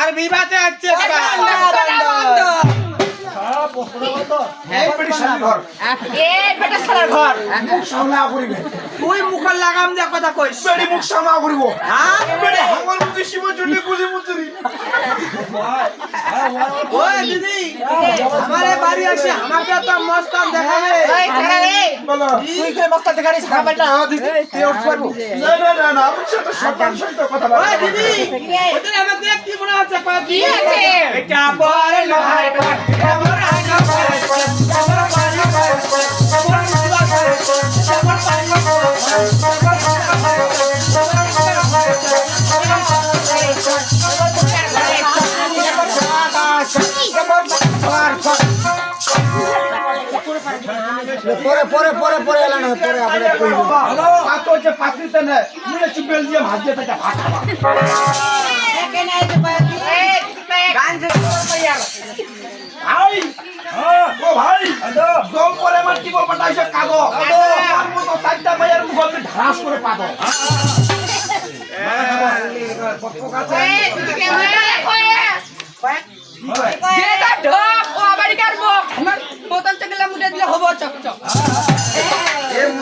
আর বিবাতে সামলা করিবে। তুই মুখের লাগাম দিয়ে কথা কইস। পেটি মুখ সামলা করিব। হ্যাঁ? পেটি মুখে শিব মুচুরি। ওই দিদি আমার বাড়ি আসে আমাকে তো মস্তান দেখাবে। বলো। তুই কে মস্তান দেখারিস খাবার না দিদি। তুই উঠ পারব। না না না না আমার সাথে সম্মান সহিত কথা ওই দিদি! ওদের আমাকে কি মনে হচ্ছে? কয় কি আছে? এটা পরে হয় না পরে পরে আমার বাড়ি পরে পরে আমার মুসলা পরে আমার বাড়ি পরে আমার মুসলা পরে পরে পরে পরে পরে এলা না পরে আবার কইব। হ্যালো পাত হচ্ছে পাত্রিতে না মুলে চি বেলজিয়াম হাজে থেকে ভাত খাবা গান যে ইয়ার। ভাই ও ভাই দম পরে আমার কি বলবা তাইছে কাগো আমার মতো চারটা মায়ের মুখ আমি ঢাস করে পাবো এই তুই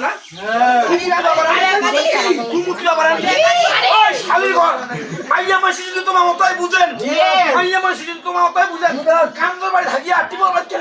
না? আইয়া মাসি যদি তোমার মতই বুঝেন আইয়া মাসি যদি তোমার মতই বুঝেন কান্দর বাড়ি থাকিয়া টিবল বাচ্চা